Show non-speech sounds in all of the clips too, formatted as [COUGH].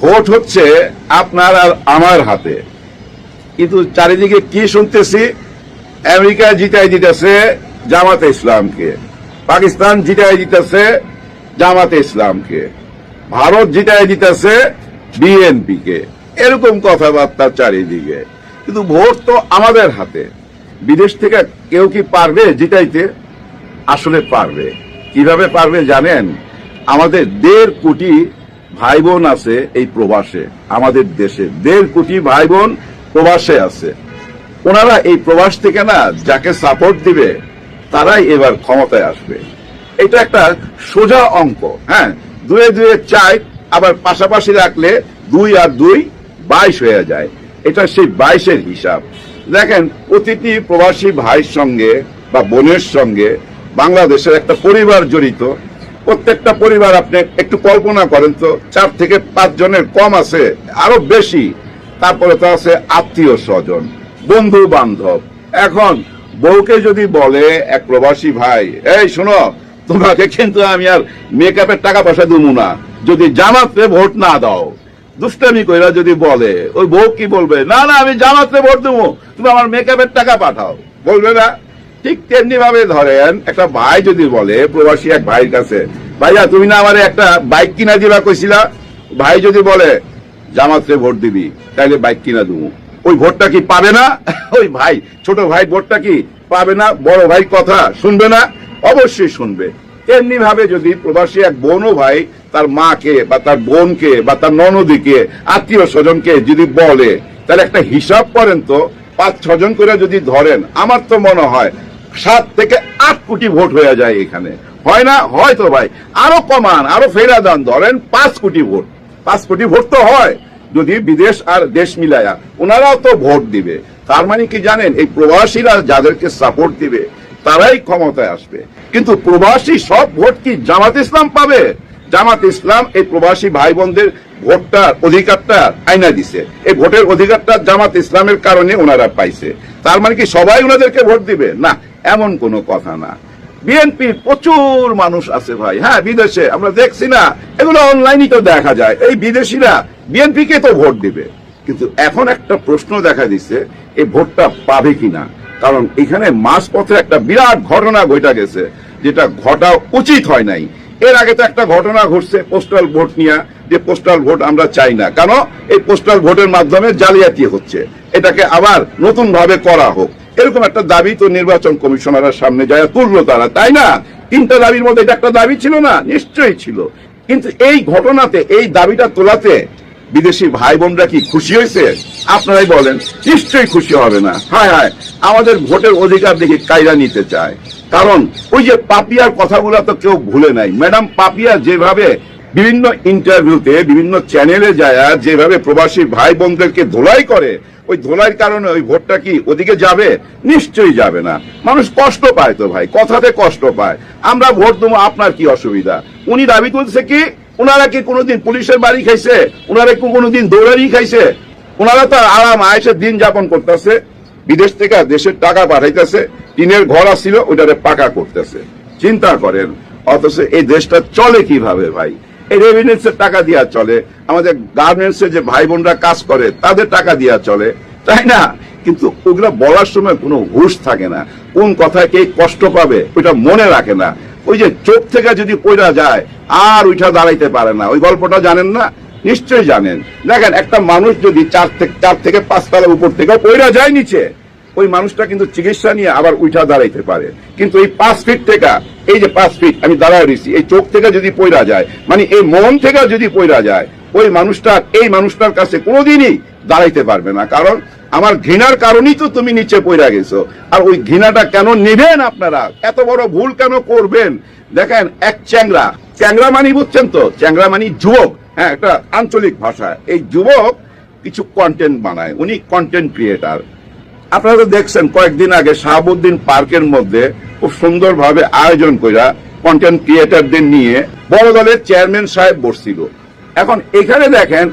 Vote হচ্ছে আপনার আর আমার হাতে। কিন্তু চারিদিকে কি শুনতেছি? আমেরিকা জিতাই দিতেছে জামাতে ইসলামকে। পাকিস্তান জিতাই দিতেছে জামাতে ইসলামকে। ভারত জিতাই দিতেছে বিএনপি কে এরকম কথাবার্তা চারিদিকে। কিন্তু ভোট তো আমাদের হাতে। বিদেশ থেকে কেউ কি পারবে জিতাইতে? আসলে পারবে। কীভাবে পারবে জানেন? আমাদের দেড় কোটি ভাই বোন আছে এই প্রবাসে, আমাদের দেশে। দেড় কোটি ভাই বোন প্রবাসে আছে। ওনারা এই প্রবাস থেকে না যাকে সাপোর্ট দিবে, তারাই এবার ক্ষমতায় আসবে। এটা একটা সোজা অঙ্ক হ্যাঁ? দুয়ে দুয়ে চাই আবার পাশাপাশি রাখলে দুই আর দুই বাইশ হয়ে যায়। এটা সেই বাইশের হিসাব। দেখেন প্রতিটি প্রবাসী ভাইয়ের সঙ্গে বা বোনের সঙ্গে বাংলাদেশের একটা পরিবার জড়িত। প্রত্যেকটা পরিবার আপনি একটু কল্পনা করেন তো, চার থেকে পাঁচ জনের কম আছে, আরও বেশি। তারপরে তো আছে আত্মীয় স্বজন, বন্ধু বান্ধব। এখন বউকে যদি বলে, এক প্রবাসী ভাই, এই শোনো, তোমাকে কিন্তু আমি আর মেকআপের টাকা পয়সা দেবো না। যদি জামাতে ভোট না দাও, দুষ্টামি কইরা যদি বলে, ওই বউ কি বলবে? না না, আমি জামাতে ভোট দেবো, তুমি আমার মেকআপের টাকা পাঠাও। বলবে না? ঠিক তেমনি ভাবে ধরেন, একটা ভাই যদি বলে, প্রবাসী এক ভাইয়ের কাছে, ভাইয়া, তুমি না আমার একটা বাইক কিনা দিবা? কইছিলা, ভাই যদি বলে, জামাতে ভোট দিবি, তাইলে বাইক কিনা দেবো ওই ভোটটা কি পাবে না? [LAUGHS] ওই ভাই, ছোট ভাই ভোটটা কি পাবে না? বড় ভাই কথা শুনবে না? অবশ্যই শুনবে। তেমনি ভাবে যদি প্রবাসী এক বোনও ভাই তার মাকে বা তার বোনকে বা তার ননদীকে, আত্মীয় স্বজনকে যদি বলে, তাহলে একটা হিসাব করেন তো পাঁচ ছজন করে যদি ধরেন, আমার তো মনে হয় সাত থেকে আট কোটি ভোট হয়ে যায় এখানে। হয় না? হয়তো ভাই। আরও কমান, আরও ফেরা দান। ধরেন পাঁচ কোটি ভোট। পাঁচ কোটি ভোট তো হয়। যদি বিদেশ আর দেশ মিলায়া ওনারাও তো ভোট দিবে। তার মানে কি জানেন? এই প্রবাসীরা যাদেরকে সাপোর্ট দিবে, তারাই ক্ষমতায় আসবে। কিন্তু প্রবাসী সব ভোট কি জামাত ইসলাম পাবে? জামাত ইসলাম এই প্রবাসী ভাই বোনদের ভোটটার অধিকারটা আইনা দিছে। এই ভোটের অধিকারটা জামাত ইসলামের কারণে ওনারা পাইছে। তার মানে কি সবাই ওনাদেরকে ভোট দিবে? না, এমন কোনো কথা না। বিএনপির প্রচুর মানুষ আছে ভাই। হ্যাঁ বিদেশে আমরা দেখছি না, এগুলো অনলাইনই তো দেখা যায়। এই বিদেশিরা বিএনপি কে তো ভোট দিবে। কিন্তু এখন একটা প্রশ্ন দেখা দিচ্ছে এই ভোটটা পাবে কিনা? কারণ এখানে মাঝপথে একটা বিরাট ঘটনা ঘটা গেছে, যেটা ঘটা উচিত হয় নাই। এর আগে তো একটা ঘটনা ঘটছে পোস্টাল ভোট নিয়ে, যে পোস্টাল ভোট আমরা চাই না। কেন? এই পোস্টাল ভোটের মাধ্যমে জালিয়াতি হচ্ছে। এটাকে আবার নতুন ভাবে করা হোক। এরকম একটা দাবি তো নির্বাচন কমিশনারের সামনে যায়, তুললো তারা, তাই না? তিনটা দাবির মধ্যে এটা একটা দাবি ছিল না? নিশ্চয়ই ছিল। কিন্তু এই ঘটনাতে, এই দাবিটা তোলাতে বিদেশি ভাই বোনরা কি খুশি হয়েছে? আপনারাই বলেন। নিশ্চয়ই খুশি হবে না। হ্যাঁ হ্যাঁ আমাদের ভোটের অধিকার দেখি কায়রা নিতে চায়। কারণ ওই যে পাপিয়ার কথাগুলো তো কেউ ভুলে নাই। ম্যাডাম, পাপিয়া যেভাবে বিভিন্ন ইন্টারভিউতে, বিভিন্ন চ্যানেলে যায় যেভাবে প্রবাসী ভাই বোনদেরকে ধোলাই করে, ওই ধোলাইয়ের কারণে ওই ভোটটা কি ওদিকে যাবে? নিশ্চয়ই যাবে না। মানুষ কষ্ট পায় তো ভাই, কথাতে কষ্ট পায়। আমরা ভোট দেবো, আপনার কি অসুবিধা? উনি দাবি তুলছে কি ওনারা কি কোনোদিন পুলিশের বাড়ি খাইছে? ওনারা কি কোনোদিন দৌড়ারি খাইছে? ওনারা তো আরাম আয়েসে দিন যাপন করতেছে। বিদেশ থেকে দেশের টাকা পাঠাইতেছে, টিনের ঘর আসছিল ওইটারে পাকা করতেছে। চিন্তা করেন, অথচ এই দেশটা চলে কীভাবে ভাই? এই রেভিনিউস এর টাকা দিয়া চলে, আমাদের গার্মেন্টস যে ভাই বোনরা কাজ করে, তাদের টাকা দিয়া চলে, তাই না? কিন্তু ওগুলা বলার সময় কোনো হুশ থাকে না। কোন কথায় কে কষ্ট পাবে, ওইটা মনে রাখে না। ওই যে চোখ থেকে যদি পয়রা যায়, আর ওইটা দাঁড়াইতে পারে না। ওই গল্পটা জানেন না? নিশ্চয়ই জানেন। দেখেন, একটা মানুষ যদি চার থেকে চার থেকে পাঁচ তলার উপর থেকে পয়রা যায় নিচে, ওই মানুষটা কিন্তু চিকিৎসা নিয়ে আবার উঠা দাঁড়াইতে পারে। কিন্তু এই পাঁচ ফিট থেকে এই যে পাঁচ ফিট, আমি দাঁড়ায় রয়েছি, এই চোখ থেকে যদি পয়রা যায় মানে এই মন থেকে যদি পয়রা যায়, ওই মানুষটা এই মানুষটার কাছে কোনোদিনই দাঁড়াইতে পারবে না। কারণ আমার ঘৃণার কারণেই তো তুমি নিচে পয়রা গেছো। আর ওই ঘৃণাটা কেন নেবেন আপনারা? এত বড় ভুল কেন করবেন? দেখেন, এক চ্যাংরা। চ্যাংরা মানি বুঝছেন তো? চ্যাংরা মানি যুবক। হ্যাঁ একটা আঞ্চলিক ভাষা এই যুবক কিছু কন্টেন্ট বানায়। উনি কন্টেন্ট ক্রিয়েটার আপনারা দেখছেন, কয়েকদিন আগে শাহাবুদ্দিন পার্কের মধ্যে খুব সুন্দরভাবে আয়োজন কইরা কন্টেন্ট ক্রিয়েটারদের নিয়ে বড় দলের চেয়ারম্যান সাহেব বসছিল। এখন এখানে দেখেন,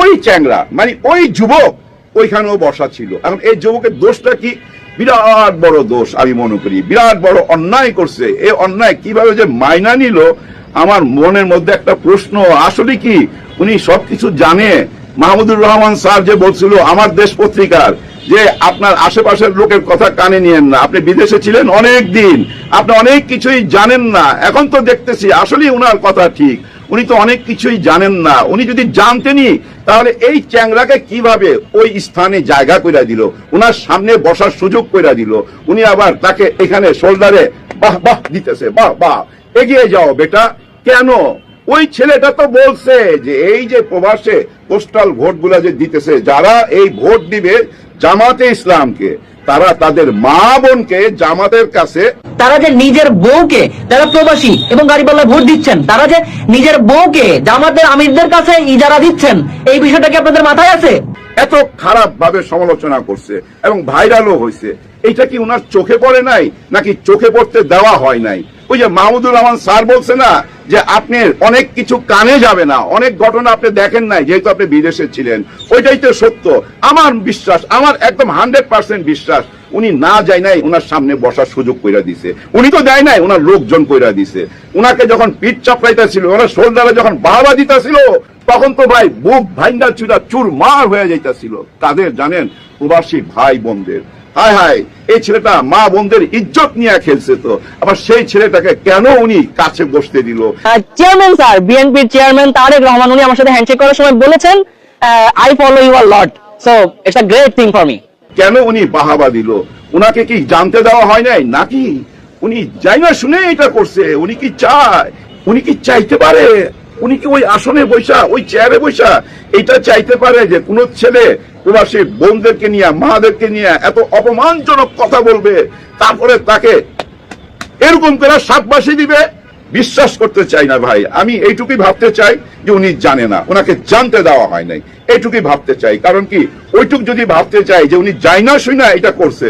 ওই চ্যাংরা মানে ওই যুবক ওইখানেও বসা ছিল। এখন এই যুবকের দোষটা কি? বিরাট বড় দোষ আমি মনে করি। বিরাট বড় অন্যায় করছে। এই অন্যায় কীভাবে যে মাইনা নিল আমার মনের মধ্যে একটা প্রশ্ন, আসলে কি? উনি সবকিছু জানে। মাহমুদুর রহমান স্যার যে বলছিল, আমার দেশ পত্রিকার, যে আপনার আশেপাশের লোকের কথা কানে নিয়েন না। আপনি বিদেশে ছিলেন অনেক দিন। আপনি অনেক কিছুই জানেন না। এখন তো দেখতেছি, আসলেই উনার কথা ঠিক। উনি তো অনেক কিছুই জানেন না। উনি যদি জানতেনই, তাহলে এই চ্যাংরাকে কীভাবে ওই স্থানে জায়গা কইরা দিল? উনার সামনে বসার সুযোগ কইরা দিল। উনি আবার তাকে এখানে শোল্ডারে বাহ বাহ দিতেছে, বাহ বাহ। এগিয়ে যাও বেটা। কেন? ওই ছেলেটা তো বলছে যে এই যে প্রবাসে পোস্টাল ভোটগুলা যে দিতেছে যারা এই ভোট দিবে জামাতে ইসলামকে তারা তাদের মা বোনকে জামাতের কাছে তারা যে নিজের বউকে যারা প্রবাসী এবং গাড়িপাল্লায় ভোট দিচ্ছেন তারা যে নিজের বউকে জামাতের আমিরদের কাছে ইজারা দিচ্ছেন এই বিষয়টা কি আপনাদের মাথায় আছে? এত খারাপ ভাবে সমালোচনা করছে এবং ভাইরালও হয়েছে। এইটা কি ওনার চোখে পড়ে নাই নাকি চোখে পড়তে দেওয়া হয় নাই? ওই যে মাহমুদুর রহমান স্যার বলছে না যে আপনি অনেক কিছু কানে যাবে না, অনেক ঘটনা আপনি দেখেন নাই, যেহেতু আপনি বিদেশে ছিলেন। ওইটাই তো সত্য। আমার বিশ্বাস, আমার একদম হান্ড্রেড পার্সেন্ট বিশ্বাস, উনি না যায় নাই ওনার সামনে বসার সুযোগ কইরা দিছে। উনি তো দেয় নাই, ওনার লোকজন কইরা দিছে। উনাকে যখন পিঠ চাপড়াইতেছিল, ওনার শোল্ডারে যখন বাবা দিতেছিল, তখন তো ভাই বুক ভাইন্ডা চুরা চুর মার হয়ে যাইতাছিল। তাদের জানেন? প্রবাসী ভাই বোনদের। হায় হায় এই ছেলেটা মা বোনদের ইজ্জত নিয়ে খেলছে তো। আবার সেই ছেলেটাকে কেন উনি কাছে বসতে দিল? চেয়ারম্যান স্যার বিএনপির চেয়ারম্যান তারেক রহমান উনি আমার সাথে হ্যান্ডশেক করার সময় বলেছেন I follow your lot so it's a great thing for me কেন উনি বাহাবা দিল? উনাকে কি জানতে দেওয়া হয় নাই নাকি? উনি যাই না শুনে এটা করছে উনি কি চায়? উনি কি চাইতে পারে? উনি কি ওই আসনে বৈশা ওই চেয়ারে বৈশা এটা চাইতে পারে যে কোন ছেলে প্রবাসী বোনদেরকে নিয়ে, মাদেরকে নিয়ে এত অপমানজনক কথা বলবে, তারপরে তাকে এরকম করে সাতবাসী দিবে, বিশ্বাস করতে চাই না ভাই। আমি এইটুকুই ভাবতে চাই যে উনি জানে না ওনাকে জানতে দেওয়া হয় নাই। এইটুকুই ভাবতে চাই। কারণ কি, ওইটুক যদি ভাবতে চাই যে উনি যাই না, শুই না, এটা করছে,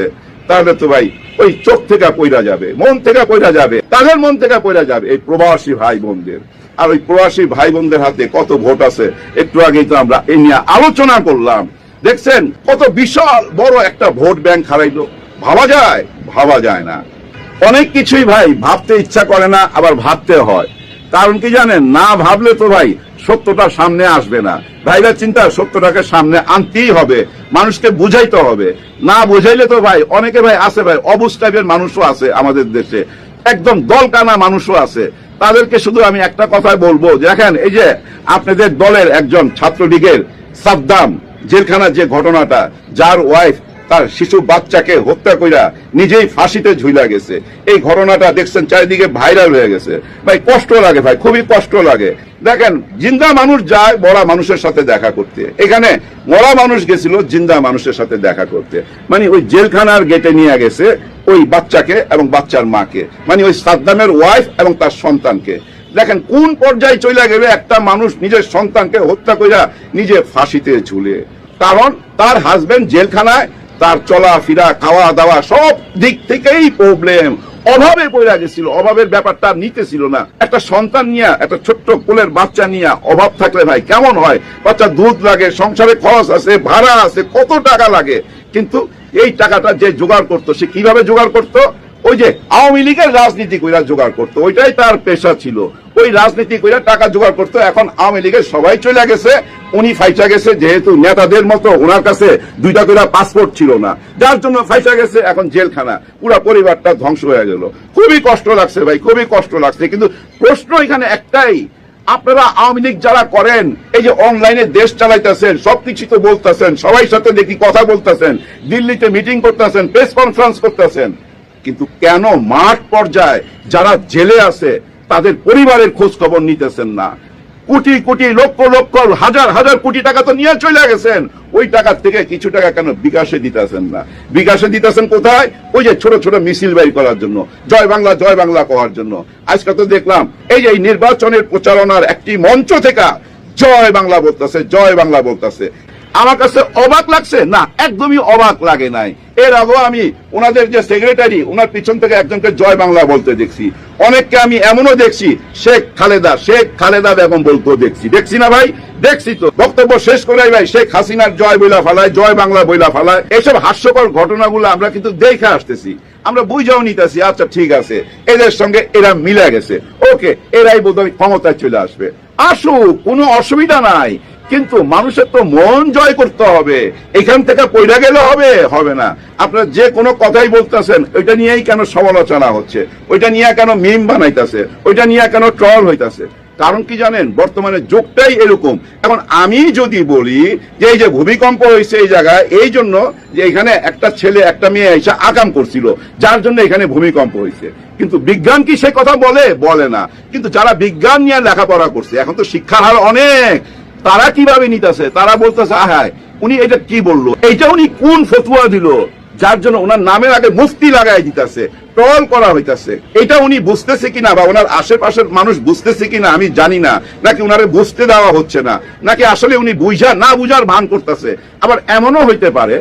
তাহলে তো ভাই ওই চোখ থেকে পইরা যাবে, মন থেকে পইরা যাবে, তাদের মন থেকে পইরা যাবে এই প্রবাসী ভাই বোনদের আর ওই প্রবাসী ভাই বোনদের হাতে কত ভোট আছে, একটু আগেই তো আমরা এই নিয়ে আলোচনা করলাম। দেখছেন? কত বিশাল বড় একটা ভোট ব্যাংক হারাইলো। ভাবা যায়? ভাবা যায় না। অনেক কিছুই ভাই ভাবতে ইচ্ছা করে না, আবার ভাবতে হয়। কারণ কি জানেন? না ভাবলে তো ভাই সত্যটা সামনে আসবে না। ভাইরা চিন্তা, সত্যটাকে সামনে আনতেই হবে। মানুষকে বুঝাইতে হবে। না বুঝাইলে তো ভাই অনেকে ভাই আছে ভাই, অবুজ টাইপের মানুষও আছে আমাদের দেশে। একদম দলকানা মানুষও আছে। তাদেরকে শুধু আমি একটা কথাই বলব। দেখেন, এই যে আপনাদের দলের একজন ছাত্রলীগের সাদ্দাম। জেলখানার যে ঘটনাটা, যার ওয়াইফ তার শিশু বাচ্চাকে হত্যা কইরা নিজেই ফাঁসিতে ঝুলা গেছে। এই ঘটনাটা দেখছেন চারিদিকে ভাইরাল হয়ে গেছে। ভাই, কষ্ট লাগে ভাই, খুবই কষ্ট লাগে। দেখেন, জিন্দা মানুষ যায় মরা মানুষের সাথে দেখা করতে। এখানে মরা মানুষ গেছিল, জিন্দা মানুষের সাথে দেখা করতে। মানে ওই জেলখানার গেটে নিয়ে গেছে ওই বাচ্চাকে এবং বাচ্চার মাকে। মানে ওই সাদ্দামের ওয়াইফ এবং তার সন্তানকে। দেখেন, কোন পর্যায়ে চলে গেলে একটা মানুষ নিজের সন্তানকে হত্যা করিয়া নিজে ফাঁসিতে ঝুলে? কারণ তার হাজবেন্ড জেলখানায়, তার চলাফেরা খাওয়া দাওয়া সব দিক থেকেই প্রবলেম অভাবে পড়ে গেছিল, অভাবের ব্যাপারটা আর নিতেছিল না। একটা সন্তান নিয়ে, একটা ছোট্ট কোলের বাচ্চা নিয়ে অভাব থাকলে ভাই কেমন হয়? বাচ্চা দুধ লাগে, সংসারে খরচ আছে, ভাড়া আছে, কত টাকা লাগে? কিন্তু এই টাকাটা যে জোগাড় করতো, সে কীভাবে জোগাড় করতো? ওই যে আওয়ামী লীগের রাজনীতি কইরা জোগাড় করতো, ওইটাই তার পেশা ছিল। ওই রাজনীতি করে টাকা জোগাড় করতো। এখন আওয়ামী লীগের সবাই চলে গেছে, উনি ফাইসা গেছে, যেহেতু নেতাদের মতো ওনার কাছে দুইটা করে পাসপোর্ট ছিল না। যার জন্য ফাইসা গেছে, এখন জেলখানা, পুরো পরিবারটা ধ্বংস হয়ে গেল। খুবই কষ্ট লাগছে ভাই, খুবই কষ্ট লাগছে। কিন্তু প্রশ্ন এখানে একটাই, আপনারা আওয়ামী লীগ যারা করেন, এই যে অনলাইনে দেশ চালাইতেছেন, সবকিছু তো বলতেছেন, সবাই সাথে দেখি কথা বলতেছেন, দিল্লিতে মিটিং করতেছেন প্রেস কনফারেন্স করতেছেন। কিন্তু কেন মাঠ পর্যায়ে যারা জেলে আছে তাদের পরিবারের খোঁজ খবর নিতেছেন না। কোটি কোটি লক্ষ লক্ষ হাজার হাজার কোটি টাকা তো নিয়ে চলে গেছেন। ওই টাকার থেকে কিছু টাকা কেন বিকাশে দিতেছেন না? বিকাশে দিতেছেন কোথায়? ওই যে ছোট ছোট মিছিল বের করার জন্য, জয় বাংলা জয় বাংলা করার জন্য। আজকে তো দেখলাম, এই যে নির্বাচনের প্রচারণার একটি মঞ্চ থেকে জয় বাংলা বলতেছে, জয় বাংলা বলতেছে। আমার কাছে অবাক লাগছে? না, একদমই অবাক লাগে নাই। এর আগেও আমি ওনাদের যে সেক্রেটারি ওনার পিছন থেকে একজনকে জয় বাংলা বলতে দেখছি। অনেককে আমি এমনও দেখছি, শেখ খালেদা শেখ খালেদা বেগম বলতেও দেখছি। দেখছি না ভাই? দেখছি তো। বক্তব্য শেষ করে ভাই, শেখ হাসিনার জয় বইলা ফালায়, জয় বাংলা বইলা ফালায়। এসব হাস্যকর ঘটনাগুলো আমরা কিন্তু দেখে আসতেছি। আমরা বুঝাও নিতেছি আচ্ছা ঠিক আছে। এদের সঙ্গে এরা মিলে গেছে। ওকে, এরাই বোধহয় ক্ষমতায় চলে আসবে। আসুক, কোনো অসুবিধা নাই। কিন্তু মানুষের তো মন জয় করতে হবে। এখান থেকে পয়লা গেলে হবে হবে না। আপনারা যে কোনো কথাই বলতেছেন, ওইটা নিয়েই কেন সমালোচনা হচ্ছে? ওইটা নিয়ে কেন মিম বানাইতেছে? ওইটা নিয়ে কেন ট্রল হইতাছে? কারণ কি জানেন, বর্তমানে যুগটাই এরকম। এখন আমি যদি বলি যে এই যে ভূমিকম্প হয়েছে এই জায়গায়, এই জন্য যে এখানে একটা ছেলে, একটা মেয়ে এসে আকাম করছিল, যার জন্য এখানে ভূমিকম্প হয়েছে। কিন্তু বিজ্ঞান কি সে কথা বলে? বলে না। কিন্তু যারা বিজ্ঞান নিয়ে লেখাপড়া করছে, এখন তো শিক্ষার হার অনেক। তারা কীভাবে নিতেছে? তারা বলতেছে, আহায়, উনি এটা কি বলল? এইটা উনি কোন ফতুয়া দিল? যার জন্য ওনার নামের আগে মুফতি লাগাই দিতেছে, ট্রল করা হইতাছে। এটা উনি বুঝতেছে কিনা বা ওনার আশেপাশের মানুষ বুঝতেছে কিনা আমি জানি না। নাকি ওনারে বুঝতে দেওয়া হচ্ছে না? নাকি আসলে উনি বুঝা, না বুঝার ভান করতেছে? আবার এমনও হইতে পারে,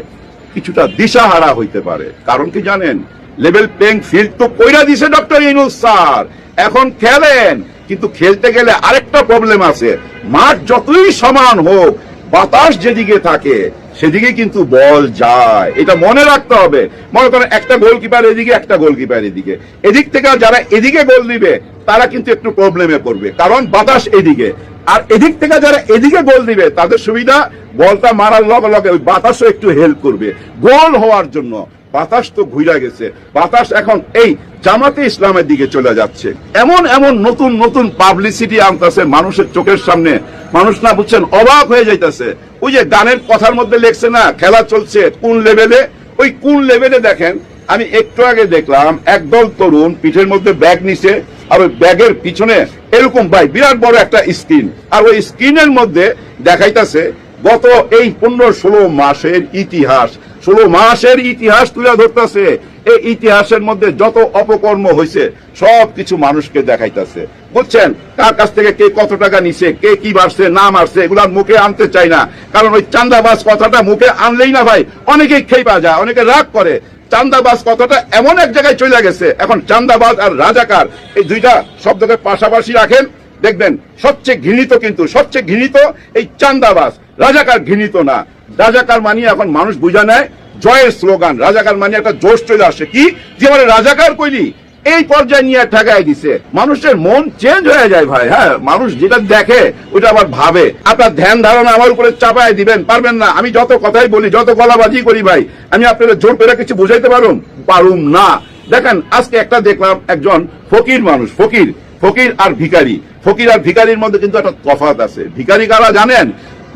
কিছুটা দিশাহারা হইতে পারে। কারণ কি জানেন? লেভেল প্লেইং ফিল্ড তো কইরা দিছে ডক্টর ইনুস স্যার। এখন খেলেন, কিন্তু খেলতে গেলে আরেকটা প্রবলেম আছে। মাঠ যতই সমান হোক, বাতাস যেদিকে থাকে সেদিকে কিন্তু বল যায়। এটা মনে রাখতে হবে। মনে করেন একটা গোলকিপার এদিকে, একটা গোলকিপার এদিকে। এদিক থেকে যারা এদিকে গোল দিবে, তারা কিন্তু একটু প্রবলেমে পড়বে। কারণ বাতাস এদিকে। আর এদিক থেকে যারা এদিকে গোল দিবে, তাদের সুবিধা, বলটা মারার লগে লগে ওই বাতাসও একটু হেল্প করবে। গোল হওয়ার জন্য। বাতাস তো ঘুরা গেছে। বাতাস এখন এই জামাতে ইসলামের দিকে চলে যাচ্ছে। এমন এমন নতুন নতুন পাবলিসিটি আনতেছে মানুষের চোখের সামনে। মানুষ না বুঝছেন, অবাক হয়ে যাইতেছে। ওই যে গানের কথার মধ্যে লেখছে না, খেলা চলছে কোন লেভেলে ওই কোন লেভেলে দেখেন, আমি একটু আগে দেখলাম, একদল তরুণ পিঠের মধ্যে ব্যাগ নিছে, আর ওই ব্যাগের পিছনে এরকম ভাই, বিরাট বড় একটা স্ক্রিন আর ওই স্ক্রিনের মধ্যে দেখাইতেছে গত এই পনেরো ষোলো মাসের ইতিহাস, ষোলো মাসের ইতিহাস তুলে ধরতেছে। এই ইতিহাসের মধ্যে যত অপকর্ম হয়েছে সব কিছু মানুষকে দেখাইতেছে। বুঝছেন? কার কাছ থেকে কে কত টাকা নিছে, কে কি মারছে, না মারছে, এগুলার মুখে আনতে চাই না। কারণ ওই চান্দাবাজ কথাটা মুখে আনলেই না ভাই, অনেকেই খেয়ে যায়, অনেকে রাগ করে। চান্দাবাজ কথাটা এমন এক জায়গায় চলে গেছে। এখন চান্দাবাজ আর রাজাকার, এই দুইটা শব্দকে পাশাপাশি রাখেন দেখবেন, সবচেয়ে ঘৃণিত কিন্তু, সবচেয়ে ঘৃণিত এই চান্দাবাস রাজাকার ঘৃণিত না। রাজাকার মানিয়ে এখন মানুষ বুঝা নেয়, জয়ের স্লোগান, রাজাকার মানিয়ে একটা জোশ চলে আসে। কি? যে মানে রাজাকার কইলি? এই পর্যায়ে নিয়ে ঠেকাই দিছে। মানুষের মন চেঞ্জ হয়ে যায় ভাই হ্যাঁ? মানুষ যেটা দেখে ওটা আবার ভাবে। আপনার ধ্যান ধারণা আমার উপরে চাপায় দিবেন, পারবেন না। আমি যত কথাই বলি, যত গলাবাজি করি ভাই, আমি আপনাদের জোর করে কিছু বুঝাইতে পারুম? পারুম না। দেখেন, আজকে একটা দেখলাম একজন ফকির মানুষ, ফকির ফকির আর ভিখারি। ফকির আর ভিখারির মধ্যে কিন্তু একটা তফাৎ আছে। ভিখারি কারা জানেন,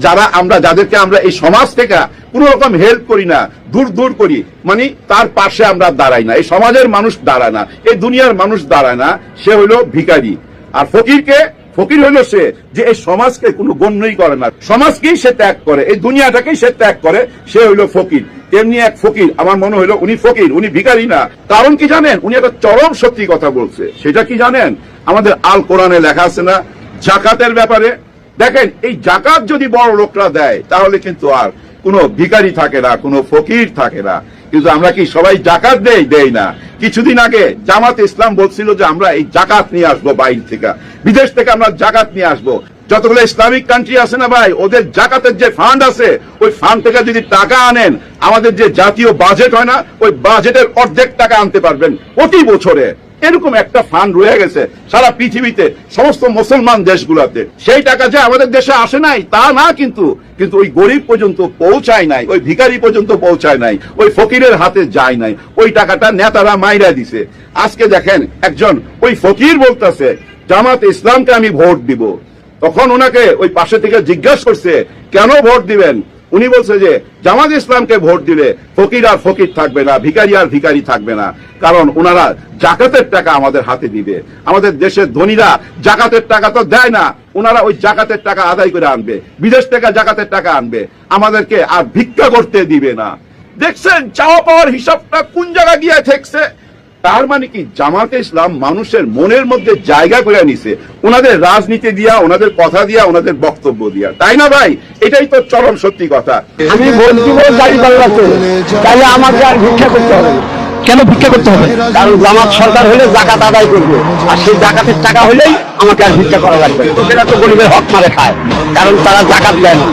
যারা আমরা, যাদেরকে আমরা এই সমাজ থেকে কোন রকম হেল্প করি না, দূর দূর করি মানে তার পাশে আমরা দাঁড়াই না। এই সমাজের মানুষ দাঁড়ায় না, এই দুনিয়ার মানুষ দাঁড়ায় না, সে হইল ভিখারি। আর ফকিরকে, ফকির হইল সে যে এই সমাজকে কোনো গণ্যই করে না। সমাজকেই সে ত্যাগ করে, এই দুনিয়াটাকেই সে ত্যাগ করে, সে হইল ফকির। তেমনি এক ফকির, আমার মনে হইল উনি ফকির, উনি ভিখারি না। কারণ কি জানেন, উনি একটা চরম সত্যি কথা বলছে। সেটা কি জানেন? আমাদের আল কোরআনে লেখা আছে না, জাকাতের ব্যাপারে। দেখেন, এই জাকাত যদি বড় লোকরা দেয়, তাহলে কিন্তু আর কোনো ভিখারি থাকে না, কোনো ফকির থাকে না। কিন্তু আমরা কি সবাই জাকাত দেই? দেই না। কিছুদিন আগে জামাত ইসলাম বলছিল যে আমরা এই জাকাত নিয়ে আসব বাইরে থেকে। বিদেশ থেকে আমরা জাকাত নিয়ে আসব। যতগুলো ইসলামিক কান্ট্রি আছে না ভাই, ওদের জাকাতের যে ফান্ড আছে, ওই ফান্ড থেকে যদি টাকা আনেন, আমাদের যে জাতীয় বাজেট হয় না, ওই বাজেটের অর্ধেক টাকা আনতে পারবেন প্রতি বছরে। এরকম একটা ফান্ড রয়ে গেছে সারা পৃথিবীতে, সমস্ত মুসলমান দেশগুলোতে। সেই টাকা যে আমাদের দেশে আসে নাই, তা না কিন্তু কিন্তু ওই গরিব পর্যন্ত পৌঁছায় নাই, ওই ভিখারি পর্যন্ত পৌঁছায় নাই, ওই ফকিরের হাতে যায় নাই। ওই টাকাটা নেতারা মাইরা দিছে। আজকে দেখেন একজন, ওই ফকির বলতেছে, জামাত ইসলামকে আমি ভোট দিব। তখন ওনাকে ওই পাশে থেকে জিজ্ঞাসা করছে, কেন ভোট দিবেন? উনি বলছে যে, জামাত ইসলামকে ভোট দিলে ফকির আর ফকির থাকবে না ভিকারি আর ভিকারি থাকবে না। কারণ ওনারা জাকাতের টাকা আমাদের হাতে দিবে। আমাদের দেশের ধনীরা জাকাতের টাকা তো দেয় না ওনারা ওই জাকাতের টাকা আদায় করে আনবে। বিদেশ থেকে জাকাতের টাকা আনবে। আমাদেরকে আর ভিক্ষা করতে দিবে না। দেখছেন, চাওয়া পাওয়ার হিসাবটা কোন জায়গা গিয়ে ঠেকছে? তার মানে কি? জামাতে ইসলাম মানুষের মনের মধ্যে জায়গা করে নিছে ওনাদের রাজনীতি দিয়া, ওনাদের কথা দিয়া, ওনাদের বক্তব্য দিয়া। তাই না ভাই? এটাই তো চরম সত্যি কথা। আমি বলছি আমাকে আর ভিক্ষা করতে হবে। কেন ভিক্ষা করতে হবে? কারণ জামাত সরকার হলে জাকাত আদায় করবে। আর সেই জাকাতের টাকা হলেই আমাকে আর ভিক্ষা করা লাগবে লোকেরা তো সেটা তো গরিবের হক মারে খায়। কারণ তারা জাকাত দেয় না।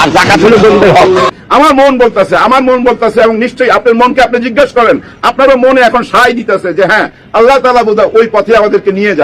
আর জাকাত হলে গরিবের হক। আমার মন বলতেছে আমার মন বলতেছে এবং নিশ্চয়ই আপনার মনকে আপনি জিজ্ঞেস করেন। আপনারও মনে এখন সাই দিতেছে যে হ্যাঁ আল্লাহ তালা বোধহয় ওই পথে আমাদেরকে নিয়ে যাবে।